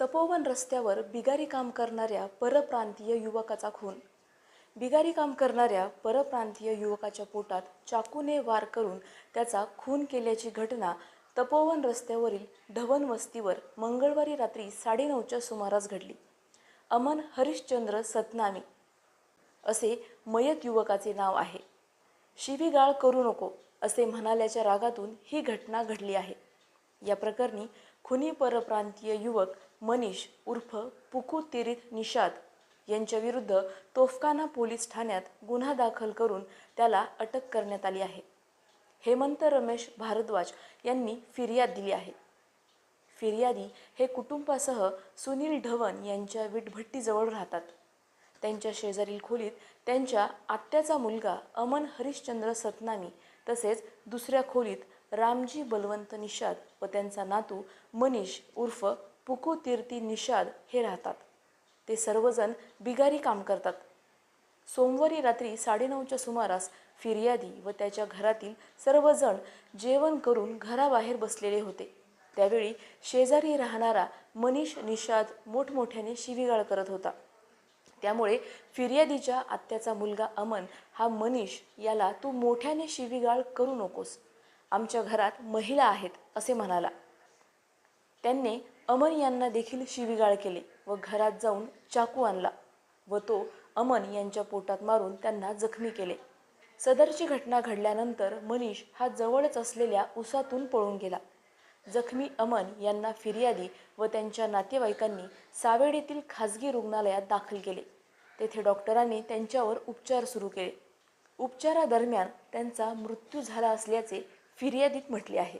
तपोवन रस्त्यावर बिगारी काम करणाऱ्या परप्रांतीय युवकाचा खून. बिगारी काम करणाऱ्या परप्रांतीय युवकाच्या पोटात चाकूने वार करून त्याचा खून केल्याची घटना तपोवन रस्त्यावरील ढवण वस्तीवर मंगळवारी रात्री साडेनऊच्या सुमारास घडली. अमन हरिश्चंद्र सतनामी असे मयत युवकाचे नाव आहे. शिवीगाळ करू नको असे म्हणाल्याच्या रागातून ही घटना घडली आहे. या प्रकरणी खुनी परप्रांतीय युवक मनीष उर्फ पुकू तिरीत निषाद यांच्याविरुद्ध तोफखाना पोलीस ठाण्यात गुन्हा दाखल करून त्याला अटक करण्यात आली आहे. हेमंत रमेश भारद्वाज यांनी फिर्याद दिली आहे. फिर्यादी हे कुटुंबासह सुनील ढवण यांच्या विटभट्टीजवळ राहतात. त्यांच्या शेजारील खोलीत त्यांच्या आत्याचा मुलगा अमन हरिश्चंद्र सतनामी तसेच दुसऱ्या खोलीत रामजी बलवंत निषाद व त्यांचा नातू मनीष उर्फ पुकू तीर्थी निषाद हे राहतात. ते सर्वजण बिगारी काम करतात. सोमवारी रात्री साडेनऊच्या सुमारास फिर्यादी व त्याच्या घरातील सर्वजण जेवण करून घराबाहेर बसलेले होते. त्यावेळी शेजारी राहणारा मनीष निषाद मोठमोठ्याने शिवीगाळ करत होता. त्यामुळे फिर्यादीच्या आत्याचा मुलगा अमन हा मनीष याला तू मोठ्याने शिवीगाळ करू नकोस. आमच्या घरात महिला आहेत असे म्हणाला. त्यांनी अमन यांना देखील शिवीगाळ केले व घरात जाऊन चाकू आणला व तो अमन यांच्या पोटात मारून त्यांना जखमी केले. सदरची घटना घडल्यानंतर मनीष हा जवळच असलेल्या उसातून पळून गेला. जखमी अमन यांना फिर्यादी व त्यांच्या नातेवाईकांनी सावेड येथील खाजगी रुग्णालयात दाखल केले. तेथे डॉक्टरांनी त्यांच्यावर उपचार सुरू केले. उपचारादरम्यान त्यांचा मृत्यू झाला असल्याचे फिर्यादीत म्हटले आहे.